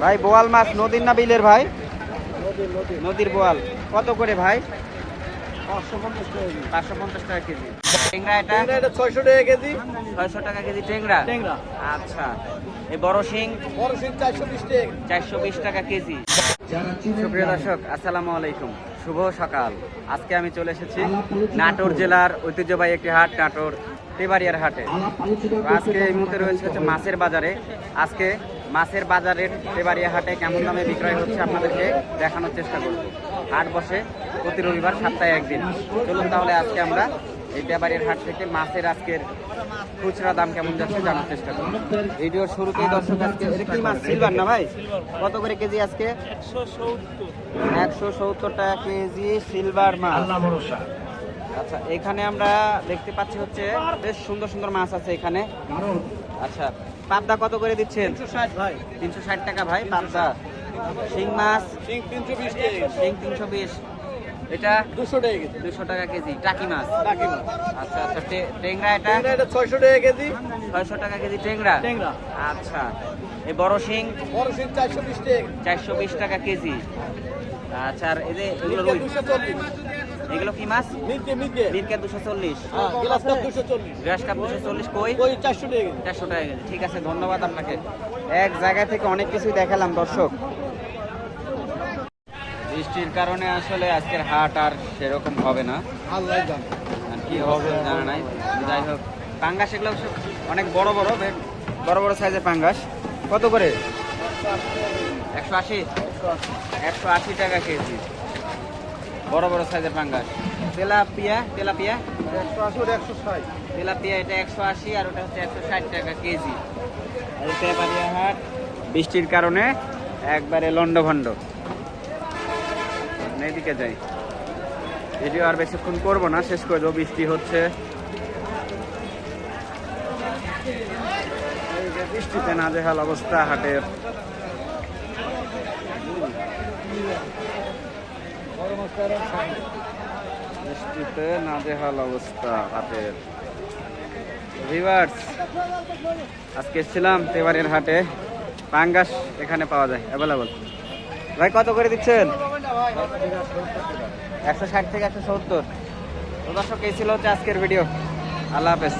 ভাই বোয়াল মাছ নদীর না বিলের ভাই? নদীর বোয়াল। কত করে ভাই? পাঁচশো পঞ্চাশ টাকা কেজি। টেংরা এটা? ছয়শো টাকা কেজি। ছয়শো টাকা কেজি টেংরা আচ্ছা। এই বড় শিং? বড় চারশো বিশ টাকা। চারশো বিশ টাকা কেজি। সুপ্রিয় দর্শক আসসালামু আলাইকুম। শুভ সকাল। আজকে আমি চলে এসেছি নাটোর জেলার ঐতিহ্যবাহী একটি হাট, নাটোর তেবাড়িয়ার হাটে। আজকে এই মুহূর্তে রয়েছে হচ্ছে মাছের বাজারে। আজকে মাছের বাজারের তেবাড়িয়া হাটে কেমন দামে বিক্রয় হচ্ছে আপনাদেরকে দেখানোর চেষ্টা করব। হাট বসে প্রতি রবিবার সপ্তাহে একদিন। চলুন তাহলে আজকে আমরা এই তেবাড়িয়ার হাট থেকে মাছের আজকের খুচরা দাম কেমন যাচ্ছে জানার চেষ্টা করব ভিডিওর শুরুতেই দর্শক আজকে এটা কি মাছ? সিলভার না ভাই? কত করে কেজি আজকে? একশো সত্তর টাকা কেজি সিলভার মাছ। আচ্ছা এখানে আমরা দেখতে পাচ্ছি হচ্ছে বেশ সুন্দর সুন্দর মাছ আছে এখানে। আচ্ছা পাবদা কত করে দিচ্ছেন? তিনশো ষাট ভাই। তিনশো ষাট টাকা ভাই পাবদা। শিং মাছ? শিং তিনশো বিশ। এটা দুশো টাকা কেজি। দুশো টাকা কেজি টাকি মাছ। টাকি মাছ। আচ্ছা আচ্ছা টেংরা এটা? এটা ছয়শো টাকা কেজি। ছয়শো টাকা কেজি টেংরা ট্যাংরা। আচ্ছা এই বড় শিং? বড় চারশো বিশ টাকা চারশো বিশ টাকা কেজি। আচ্ছা আর এই যে এগুলো রুই? এগুলো কি মাছ? মির্কে মির্কে। মিরকা দুশো চল্লিশ। হ্যাঁ গ্লাস কাপ দুশো চল্লিশ। কাপ দুশো চল্লিশ কই? ওই চারশো টাকা কেজি। চারশো টাকা কেজি। ঠিক আছে ধন্যবাদ আপনাকে। এক জায়গা থেকে অনেক কিছুই দেখালাম দর্শক। বৃষ্টির কারণে আসলে আজকের হাট আর সেরকম হবে না। আল্লাহ জান। আর কি হবে জানা নাই। যাই হোক পাঙ্গাস এগুলো সব অনেক বড় বড় বড় বড় সাইজের পাঙ্গাস। কত করে? একশো আশি? একশো আশি টাকা কেজি। বড় বড় সাইজের পাঙ্গাস। Tilapia tilapia? একশো আশি ওটা একশো ষাট। তেলাপিয়া এটা একশো আশি আর ওটা হচ্ছে একশো ষাট টাকা কেজি। আর এই হাট বৃষ্টির কারণে একবারে লন্ডভন্ড এদিকে যাই। ভিডিও আর বেশিক্ষণ করব না, শেষ করে দেবো বৃষ্টি হচ্ছে। বৃষ্টিতে নাজেহাল অবস্থা, হাটের। বৃষ্টিতে নাজেহাল অবস্থা, হাটের। আজকে এসেছিলাম তেবারের হাটে। পাঙ্গাস এখানে পাওয়া যায় অ্যাভেলেবল ভাই, কত করে দিচ্ছেন? একশো ষাট থেকে একশো সত্তর। তো দর্শক এই ছিল হচ্ছে আজকের ভিডিও আল্লাহ হাফেজ।